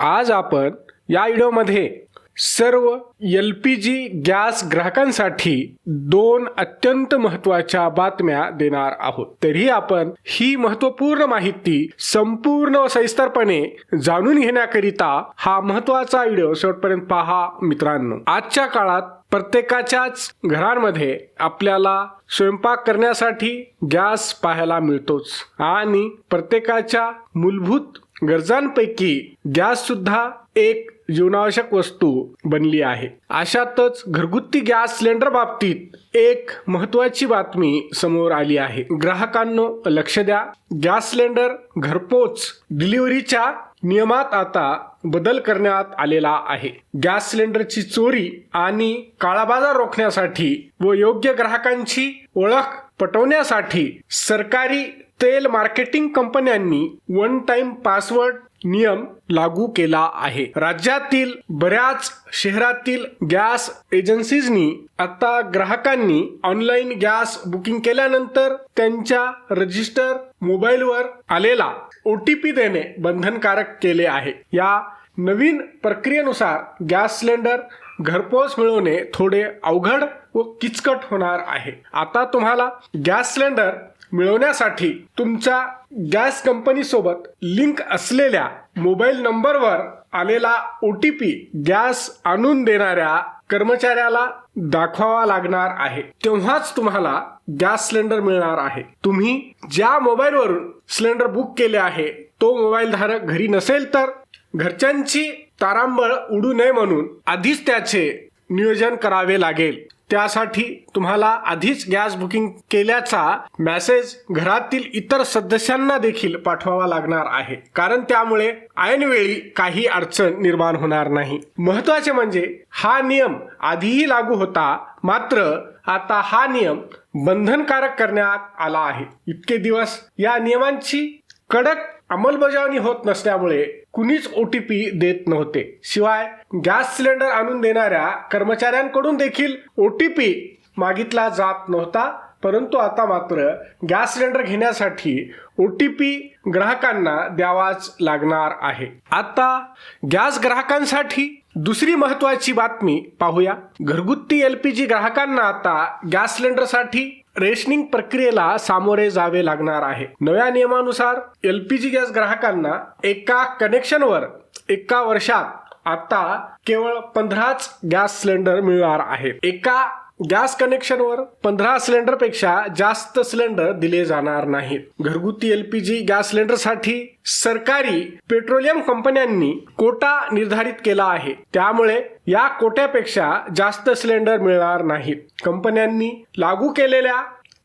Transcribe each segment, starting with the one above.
आज आपण या व्हिडिओमध्ये सर्व एल पी जी गॅस ग्राहकांसाठी दोन अत्यंत महत्त्वाच्या बातम्या देणार आहोत. तरी आपण ही महत्त्वपूर्ण माहिती संपूर्ण व सविस्तरपणे जाणून घेण्याकरिता हा महत्त्वाचा व्हिडिओ शेवटपर्यंत पहा मित्रांनो. आजच्या काळात प्रत्येकाच्याच घरांमध्ये आपल्याला स्वयंपाक करण्यासाठी गॅस पाहायला मिळतोच आणि प्रत्येकाच्या मूलभूत गरजांपैकी गॅस सुद्धा एक जीवनावश्यक वस्तू बनली आहे. अशातच घरगुती गॅस सिलेंडर बाबतीत एक महत्वाची बातमी समोर आली आहे. ग्राहकांनो लक्ष द्या. गॅस सिलेंडर घरपोच डिलिव्हरीच्या नियमात आता बदल करण्यात आलेला आहे. गॅस सिलेंडरची चोरी आणि काळाबाजार रोखण्यासाठी व योग्य ग्राहकांची ओळख पटवण्यासाठी सरकारी तेल मार्केटिंग कंपन्यांनी वन टाइम पासवर्ड नियम लागू केला आहे. राज्यातील बऱ्याच शहरातील गॅस एजन्सीजनी आता ग्राहकांनी ऑनलाईन गॅस बुकिंग केल्यानंतर त्यांच्या रजिस्टर मोबाईलवर आलेला ओ टी पी देणे बंधनकारक केले आहे. या नवीन प्रक्रियेनुसार गॅस सिलेंडर घरपोच मिळवणे थोडे अवघड व किचकट होणार आहे. आता तुम्हाला गॅस सिलेंडर मिळवण्यासाठी तुमच्या गॅस कंपनी सोबत लिंक असलेल्या मोबाईल नंबरवर आलेला ओ टी पी गॅस आणून देणाऱ्या कर्मचाऱ्याला दाखवावा लागणार आहे. तेव्हाच तुम्हाला गॅस सिलेंडर मिळणार आहे. तुम्ही ज्या मोबाईलवरून सिलेंडर बुक केले आहे तो मोबाईल धारक घरी नसेल तर घरच्यांची तारांबळ उडू नये म्हणून आधीच त्याचे नियोजन करावे लागेल. त्यासाठी तुम्हाला आधीच गॅस बुकिंग केल्याचा मेसेज घरातील इतर सदस्यांना देखील पाठवावा लागणार आहे. कारण त्यामुळे ऐनवेळी काही अडचण निर्माण होणार नाही. महत्त्वाचे म्हणजे हा नियम आधीही लागू होता मात्र आता हा नियम बंधनकारक करण्यात आला आहे. इतके दिवस या नियमांची कडक अंमलबजावणी होत नसल्यामुळे कुणीच ओ टी पी देत नव्हते. शिवाय गॅस सिलेंडर आणून देणाऱ्या कर्मचाऱ्यांकडून देखील ओ टी पी मागितला जात नव्हता. परंतु आता मात्र गॅस सिलेंडर घेण्यासाठी ओ टी पी ग्राहकांना द्यावाच लागणार आहे. आता गॅस ग्राहकांसाठी दुसरी महत्वाची बातमी पाहूया. घरगुती एल पी जी ग्राहकांना आता गॅस सिलेंडरसाठी रेशनिंग प्रक्रियेला सामोरे जावे लागणार आहे. नव्या नियमानुसार एल पी जी गॅस ग्राहकांना एका कनेक्शनवर एका वर्षात आता केवळ पंधराच गॅस सिलेंडर मिळणार आहेत एका गॅस कनेक्शनवर पंधरा सिलेंडरपेक्षा जास्त सिलेंडर दिले जाणार नाहीत. घरगुती एलपीजी गॅस सिलेंडरसाठी सरकारी पेट्रोलियम कंपन्यांनी कोटा निर्धारित केला आहे. त्यामुळे या कोट्यापेक्षा जास्त सिलेंडर मिळणार नाहीत. कंपन्यांनी लागू केलेल्या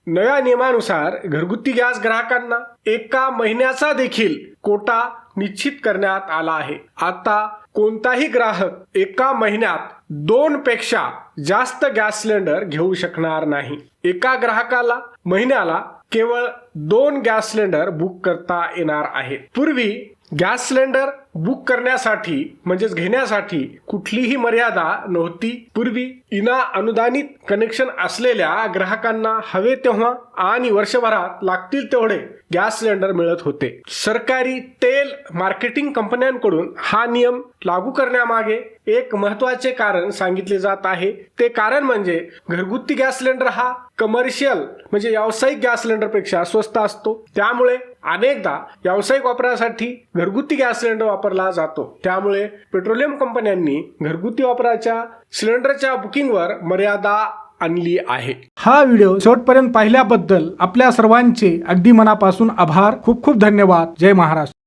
नव्या नियमानुसार घरगुती गॅस ग्राहकांना एका महिन्याचा देखील कोटा निश्चित करण्यात आला आहे. आता कोणताही ग्राहक एका महिन्यात दोन पेक्षा जास्त गॅस सिलेंडर घेऊ शकणार नाही. एका ग्राहकाला महिन्याला केवळ दोन गॅस सिलेंडर बुक करता येणार आहेत. पूर्वी गॅस सिलेंडर बुक करण्यासाठी म्हणजेच घेण्यासाठी कुठलीही मर्यादा नव्हती. पूर्वी इना अनुदानित कनेक्शन असलेल्या ग्राहकांना हवे तेव्हा आणि वर्षभरात लागतील तेवढे गॅस सिलेंडर मिळत होते. सरकारी तेल मार्केटिंग कंपन्यांकडून हा नियम लागू करण्यामागे एक महत्त्वाचे कारण सांगितले जात आहे. ते कारण म्हणजे घरगुती गॅस सिलेंडर हा कमर्शियल म्हणजे व्यावसायिक गॅस सिलेंडरपेक्षा स्वस्त असतो. त्यामुळे अनेकदा व्यावसायिक वापरासाठी घरगुती गॅस सिलेंडर वापरला जातो. त्यामुळे पेट्रोलियम कंपन्यांनी घरगुती वापराच्या सिलेंडरच्या बुकिंगवर मर्यादा आणली आहे. हा व्हिडिओ शेवटपर्यंत पाहिल्याबद्दल आपल्या सर्वांचे अगदी मनापासून आभार. खूप खूप धन्यवाद. जय महाराष्ट्र.